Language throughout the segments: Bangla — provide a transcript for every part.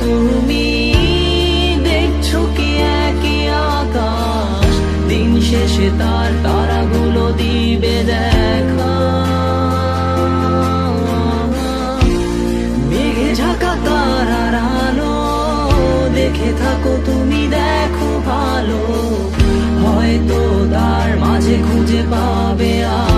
তুমি দিন তার তারাগুলো দিবে দেখা। থাকো তুমি দেখো ভালো। হয়তো তার মাঝে খুঁজে পাবে আমায়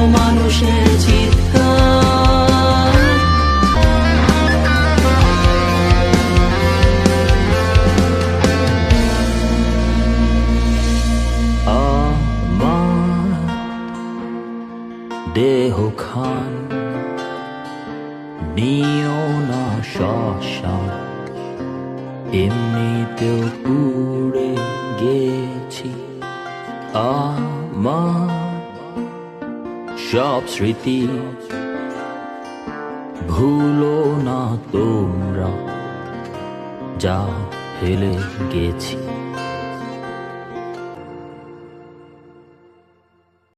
মানুষের খান না এমনিতেও পুড়ে গেছি। আমার সব স্মৃতি। ভুলো না তোমরা যা ফেলে গেছি।